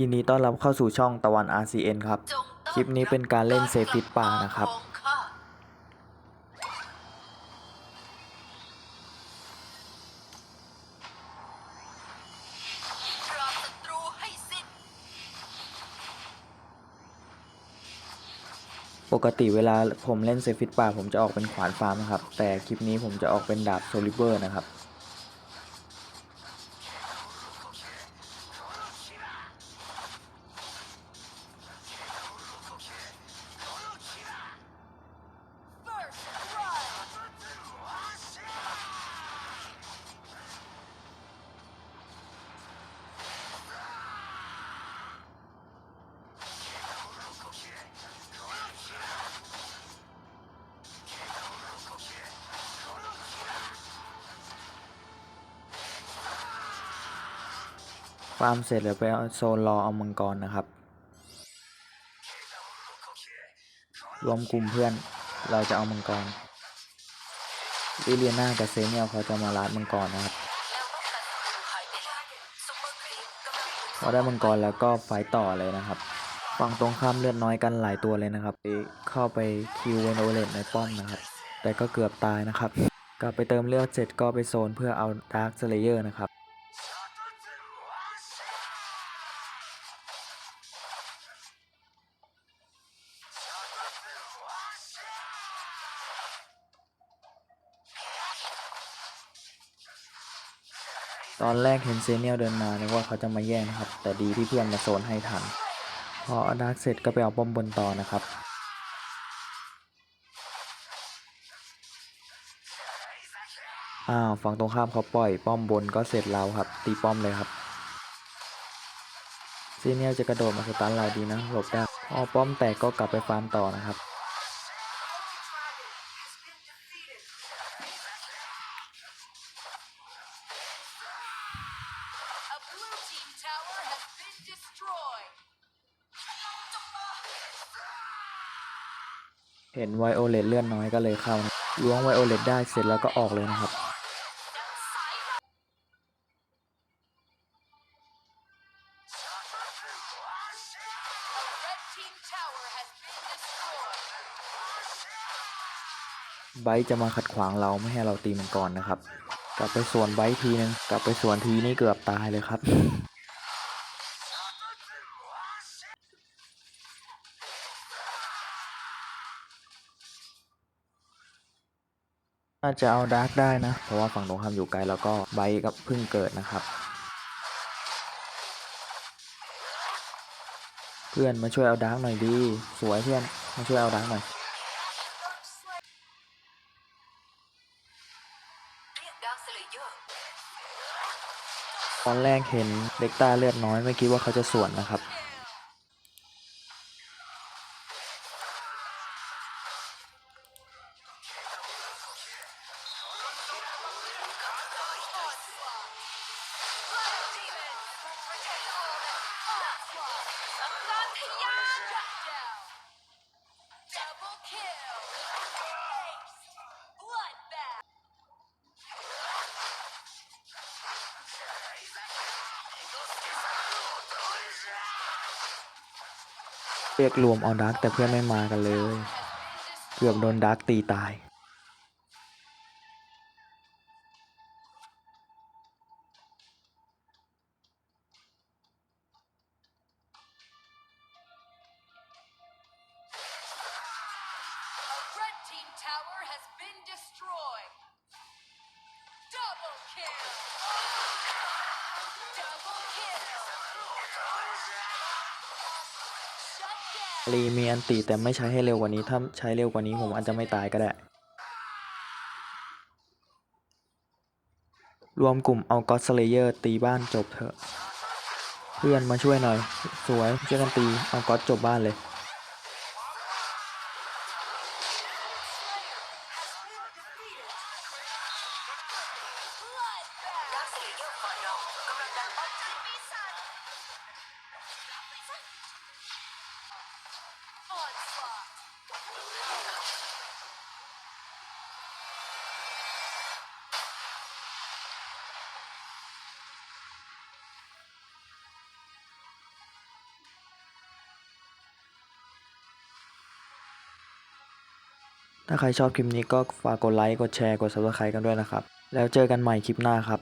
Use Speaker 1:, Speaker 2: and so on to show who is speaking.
Speaker 1: ยินดีต้อนรับเข้าสู่ช่องตะวัน RCN ครับ คลิปนี้เป็นการเล่นเซฟิตป่านะครับ
Speaker 2: ปราบศัตรูให้สิ้น
Speaker 1: ปกติเวลาผมเล่นเซฟิตป่าผมจะออกเป็นขวานฟาร์มนะครับ แต่คลิปนี้ผมจะออกเป็นดาบโซลิเวอร์นะครับ ฟาร์มเสร็จแล้วไปโซนรอเอามังกรนะครับ รวมกลุ่มเพื่อนเราจะเอามังกรลิเลียนากับเซเนียลเขาจะมาลาดมังกรนะครับพอได้มังกรแล้วก็ไฟต์ต่อเลยนะครับฝั่งตรงข้ามเลือดน้อยกันหลายตัวเลยนะครับเข้าไปคิวเวนโอเลตในป้อมนะครับ แต่ก็เกือบตายนะครับ กลับไปเติมเลือดเสร็จก็ไปโซนเพื่อเอาดาร์คสเลเยอร์นะครับ ตอนแรกเห็นเซเนียลเดินมานึกว่าเขาจะมาแย่งนะครับ แต่ดีที่เพื่อนมาโซนให้ทัน พออดาร์กเสร็จก็ไปเอาป้อมบนต่อนะครับ อ้าวฝั่งตรงข้ามเขาปล่อยป้อมบนก็เสร็จแล้วครับ ตีป้อมเลยครับเซเนียลจะกระโดดมาสตันเราดีนะหลบได้พอป้อมแตกก็กลับไปฟาร์มต่อนะครับ เห็นไวโอเลตเลื่อนน้อยก็เลยเข้าล้วงไวโอเลตได้เสร็จแล้วก็ออกเลยนะครับไบจะมาขัดขวางเราไม่ให้เราตีมังกรนะครับ กลับไปสวนไบททีนึงกลับไปสวนทีนี่เกือบตายเลยครับ น่าจะเอาดาร์กได้นะ เพราะว่าฝั่งตรงข้ามอยู่ไกลแล้วก็ไบร์ทก็เพิ่งเกิดนะครับ เพื่อนมาช่วยเอาดาร์กหน่อยดี สวยเพื่อนมาช่วยเอาดาร์กหน่อยตอนแรกเห็นเด็กตาเลือดน้อยไม่คิดว่าเขาจะสวนนะครับ เรียกรวมเอาดาร์กแต่เพื่อนไม่มากันเลย เกือบโดนดาร์กตีตาย รีมีอันตีแต่ไม่ใช้ให้เร็วกว่านี้ ถ้าใช้เร็วกว่านี้ผมอาจจะไม่ตายก็ได้ รวมกลุ่มเอาก็สเลเยอร์ตีบ้านจบเถอะ เพื่อนมาช่วยหน่อย สวยช่วยกันตีเอาก็จบบ้านเลย ถ้าใครชอบคลิปนี้ก็ฝากกดไลค์ กดแชร์ กด subscribe กันด้วยนะครับ แล้วเจอกันใหม่คลิปหน้าครับ